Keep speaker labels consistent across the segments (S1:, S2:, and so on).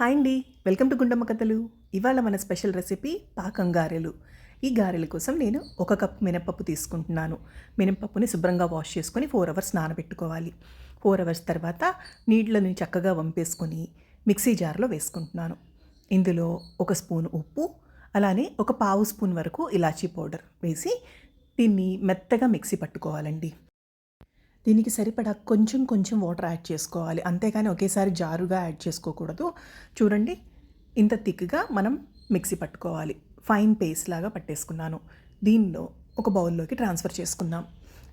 S1: Hi అండి. Welcome to Gundamma కథలు. ఇవాళ మన స్పెషల్ రెసిపీ పాకం గారెలు. ఈ గారెల కోసం నేను ఒక కప్ మినపప్పు తీసుకుంటున్నాను. మినపప్పుని శుభ్రంగా వాష్ చేసుకొని ఫోర్ అవర్స్ నానబెట్టుకోవాలి. ఫోర్ అవర్స్ తర్వాత నీళ్ళని చక్కగా వంపేసుకొని మిక్సీ జార్లో వేసుకుంటున్నాను. ఇందులో ఒక స్పూన్ ఉప్పు అలానే ఒక పావు స్పూన్ వరకు ఇలాచీ పౌడర్ వేసి దీన్ని మెత్తగా మిక్సీ పట్టుకోవాలండి. దీనికి సరిపడా కొంచెం కొంచెం వాటర్ యాడ్ చేసుకోవాలి. అంతేగాని ఒకేసారి జారుగా యాడ్ చేసుకోకూడదు. చూడండి ఇంత థిక్గా మనం మిక్సీ పట్టుకోవాలి. ఫైన్ పేస్ట్ లాగా పట్టేసుకున్నాను. దీనిలో ఒక బౌల్లోకి ట్రాన్స్ఫర్ చేసుకుందాం.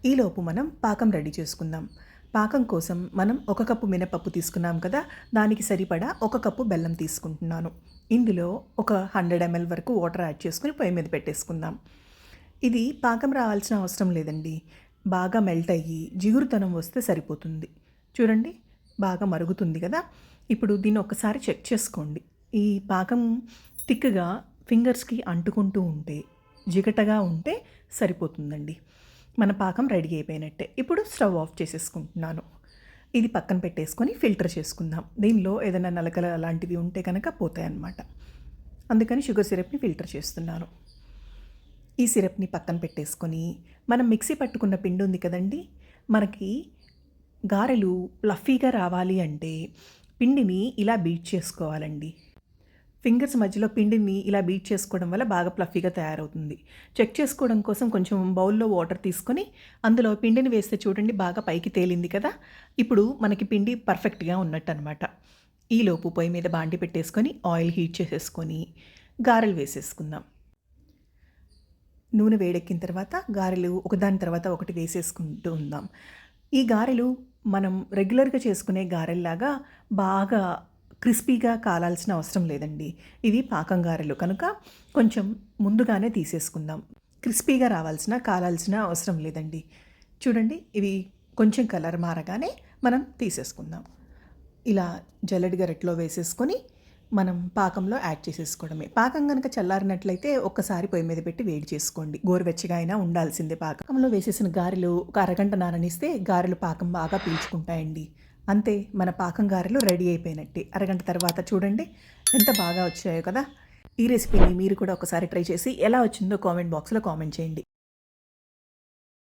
S1: ఈలోపు మనం పాకం రెడీ చేసుకుందాం. పాకం కోసం మనం ఒక కప్పు మినపప్పు తీసుకున్నాం కదా దానికి సరిపడా ఒక కప్పు బెల్లం తీసుకుంటున్నాను. ఇందులో ఒక హండ్రెడ్ ఎంఎల్ వరకు వాటర్ యాడ్ చేసుకుని పొయ్యి మీద పెట్టేసుకుందాం. ఇది పాకం రావాల్సిన అవసరం లేదండి. బాగా మెల్ట్ అయ్యి జిగురుతనం వస్తే సరిపోతుంది. చూడండి బాగా మరుగుతుంది కదా? ఇప్పుడు దీన్ని ఒకసారి చెక్ చేసుకోండి. ఈ పాకం థిక్గా ఫింగర్స్కి అంటుకుంటూ ఉంటే జిగటగా ఉంటే సరిపోతుందండి. మన పాకం రెడీ అయిపోయినట్టే. ఇప్పుడు స్టవ్ ఆఫ్ చేసేసుకుంటున్నాను. ఇది పక్కన పెట్టేసుకొని ఫిల్టర్ చేసుకుందాం. దీనిలో ఏదైనా నలకల అలాంటివి ఉంటే కనుక పోతాయి అన్నమాట అందుకని షుగర్ సిరప్ని ఫిల్టర్ చేస్తున్నాను. ఈ సిరప్ని పక్కన పెట్టేసుకొని మనం మిక్సీ పట్టుకున్న పిండి ఉంది కదండి మనకి గారెలు ఫ్లఫీగా రావాలి అంటే పిండిని ఇలా బీట్ చేసుకోవాలండి. ఫింగర్స్ మధ్యలో పిండిని ఇలా బీట్ చేసుకోవడం వల్ల బాగా ప్లఫీగా తయారవుతుంది. చెక్ చేసుకోవడం కోసం కొంచెం బౌల్లో వాటర్ తీసుకొని అందులో పిండిని వేస్తే చూడండి బాగా పైకి తేలింది కదా. ఇప్పుడు మనకి పిండి పర్ఫెక్ట్గా ఉన్నట్టు అనమాట ఈలోపు పొయ్యి మీద బాండి పెట్టేసుకొని ఆయిల్ హీట్ చేసేసుకొని గారెలు వేసేసుకుందాం. నూనె వేడెక్కిన తర్వాత గారెలు ఒకదాని తర్వాత ఒకటి వేసేసుకుంటూ ఉందాం. ఈ గారెలు మనం రెగ్యులర్గా చేసుకునే గారెల్లాగా బాగా క్రిస్పీగా కాలాల్సిన అవసరం లేదండి. ఇవి పాకం గారెలు కనుక కొంచెం ముందుగానే తీసేసుకుందాం. క్రిస్పీగా రావాల్సిన కాలాల్సిన అవసరం లేదండి. చూడండి ఇవి కొంచెం కలర్ మారగానే మనం తీసేసుకుందాం. ఇలా జల్లెడి గరెట్లో వేసేసుకొని మనం పాకంలో యాడ్ చేసేసుకోవడమే. పాకం కనుక చల్లారినట్లయితే ఒక్కసారి పొయ్యి మీద పెట్టి వేడి చేసుకోండి. గోరువెచ్చగా అయినా ఉండాల్సిందే పాకంలో వేసేసిన గారెలు ఒక అరగంట నాననిస్తే గారెలు పాకం బాగా పీల్చుకుంటాయండి. అంతే మన పాకం గారెలు రెడీ అయిపోయినట్టే. అరగంట తర్వాత చూడండి ఎంత బాగా వచ్చాయో కదా. ఈ రెసిపీని మీరు కూడా ఒకసారి ట్రై చేసి ఎలా వచ్చిందో కామెంట్ బాక్స్లో కామెంట్ చేయండి.